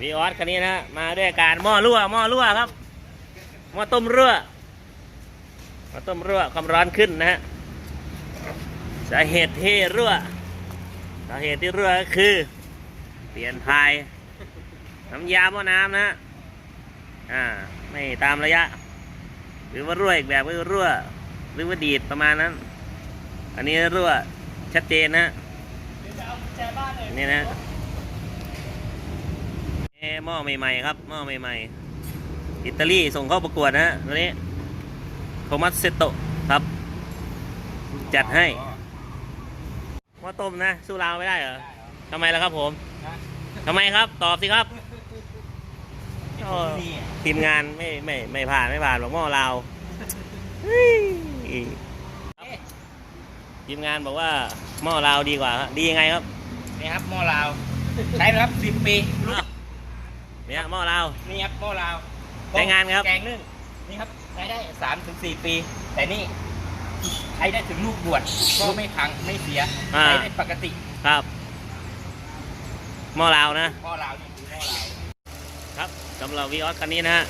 วีออสคันนี้นะมาด้วยการหม้อรั่วหม้อรั่วครับหม้อต้มรั่วหม้อต้มรั่วความร้อนขึ้นนะฮะสาเหตุที่รั่วสาเหตุที่รั่วก็คือ เปลี่ยนพายน้ำยาหม้อน้ำนะฮะอ่าไม่ตามระยะ หรือว่ารั่วอีกแบบก็คือรั่ว หรือว่าดีดประมาณนั้น อันนี้รั่วชัดเจนนะนี่นะ หม้อใหม่ๆครับหม้อใหม่ๆอิตาลีส่งเข้าประกวดนะฮะตัวนี้โทมัสเซโตครับ จัดให้หม้อต้มนะสู้ราไม่ได้เหรอทำไมล่ะครับผมทำไมครับ ตอบสิครับโอ้ทีมงานไม่ไม่ไม่ผ่านไม่ผ่านหรอกหม้อเราเฮ้ยทีมงานบอกว่าหม้อเราดีกว่าดียังไงครับ นี่ครับหม้อลาว ใช้มาครับสิบปีลูก เนี่ยหม้อเรา นี่ครับหม้อลาวใช้งานครับ แกงนึ่งนี่ครับใช้ได้สามถึงสี่ปี แต่นี่ใช้ได้ถึงลูกบวชก็ไม่พังไม่เสียอ่า ใช้ได้ปกติครับหม้อเรานะ หม้อลาวนี่คือหม้อลาว ครับสำหรับวีออสคันนี้นะฮะ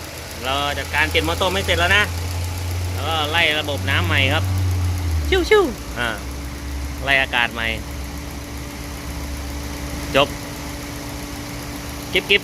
เราจัดการเปลี่ยนมอเตอร์ไม่เสร็จแล้วนะ แล้วก็ไล่ระบบน้ำใหม่ครับ ชิวชิวๆอ่าไล่อากาศใหม่ จบ กิบกิบ